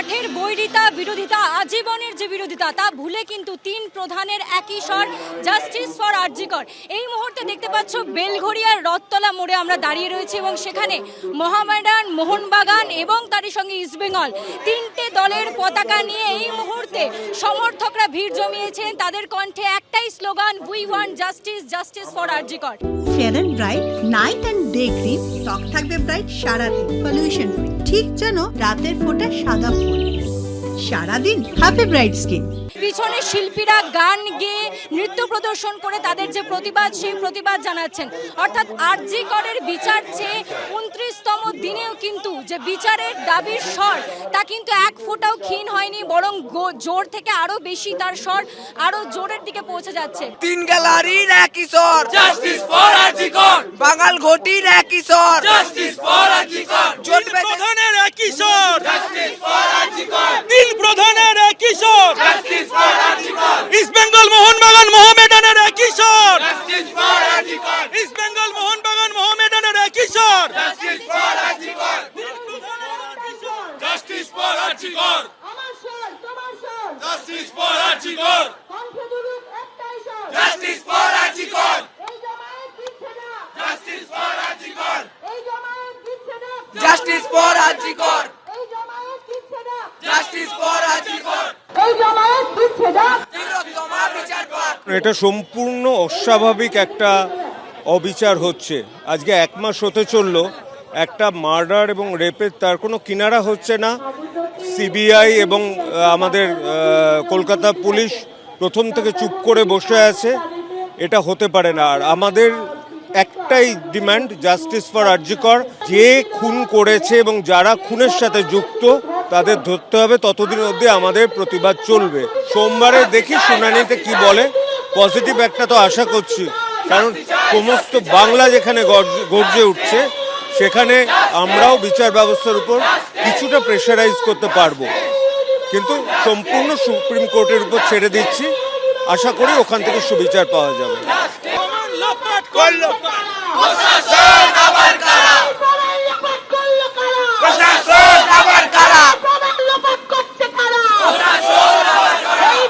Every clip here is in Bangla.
মাঠের বৈরিতা বিরোধিতা, আজীবনের যে বিরোধিতা, তা ভুলে কিন্তু তিন প্রধানের একই স্বর জাস্টিস ফর আরজিকর এই মুহূর্তে দেখতে পাচ্ছ বেলঘড়িয়ার রথতলা মোড়ে আমরা দাঁড়িয়ে রয়েছি এবং সেখানে মোহামেডান মোহনবাগান এবং তারই সঙ্গে ইস্টবেঙ্গল তিনটে দলের পতাকা নিয়ে এই মুহূর্তে সমর্থকরা ভিড় জমিয়েছেন। তাদের কণ্ঠে একটাই slogan we want justice justice for RG Kar fair and bright night and day cream ত্বক থাকবে ব্রাইট সারাদিন পলিউশন ফ্রি ঠিক যেন রাতের ফোটা সাদা ফুল সারাদিন হ্যাপি ব্রাইট স্কিন পিছনে শিল্পীরা গান গেয়ে নৃত্য প্রদর্শন করে তাদের যে প্রতিবাদ সেই প্রতিবাদ জানাচ্ছেন। অর্থাৎ আরজি করের বিচার চেয়ে উনত্রিশতম দিনেও কিন্তু যে বিচারের দাবির স্বর তা কিন্তু এক ফোঁটাও ক্ষীণ হয়নি বরং জোর থেকে আরও বেশি তার স্বর আরও জোরের দিকে পৌঁছে যাচ্ছে। তিন গ্যালারির একই স্বর। জাস্টিস ফর আজিকর বাঙাল ঘটির একই স্বর। জাস্টিস ফর আজিকর চলবে প্রধানের একই স্বর। জাস্টিস ফর আজিকর তিন প্রধানের একই স্বর justice for RG Kar East Bengal Mohun Bagan মোহামেডানের একই স্বর justice for RG Kar East Bengal Mohun Bagan মোহামেডানের একই স্বর justice for RG Kar justice for আমার স্বর তোমার স্বর জাস্টিস ফর আজিকর কণ্ঠে দুরুদ একটাই স্বর জাস্টিস ফর আজিকর এই জমায়েত দিচ্ছে না জাস্টিস ফর আজিকর এই জমায়েত দিচ্ছে না জাস্টিস ফর আজিকর এই জমায়েত দিচ্ছে না জাস্টিস ফর আজিকর এই জমায়েত দিচ্ছে না তিলোত্তমা বিচার পাক। এটা সম্পূর্ণ অস্বাভাবিক একটা অবিচার হচ্ছে। আজকে এক মাস হতে চলল। একটা মার্ডার এবং রেপের তার কোনো কিনারা হচ্ছে না। সিবিআই এবং আমাদের কলকাতা পুলিশ প্রথম থেকে চুপ করে বসে আছে। এটা হতে পারে না। আর আমাদের একটাই ডিমান্ড, জাস্টিস ফর আর্জিকর যে খুন করেছে এবং যারা খুনের সাথে যুক্ত, তাদের ধরতে হবে। ততদিন অবধি আমাদের প্রতিবাদ চলবে। সোমবারে দেখি শুনানিতে কি বলে। পজিটিভ একটা তো আশা করছি। কারণ সমস্ত বাংলা যেখানে গর্জে উঠছে সেখানে আমরাও বিচার ব্যবস্থার উপর কিছুটা প্রেশারাইজ করতে পারব। কিন্তু সম্পূর্ণ সুপ্রিম কোর্টের উপর ছেড়ে দিচ্ছি। আশা করি ওখান থেকে সুবিচার পাওয়া যাবে।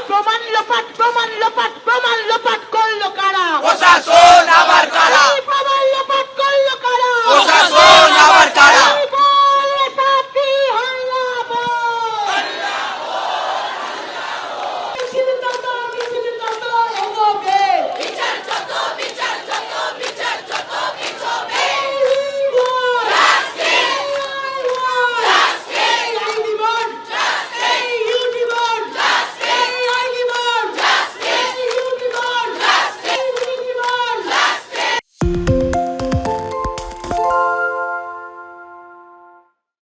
প্রমাণ লোপাট প্রমাণ লোপাট প্রমাণ লোপাট করল কারা প্রশাসন আবার কারা?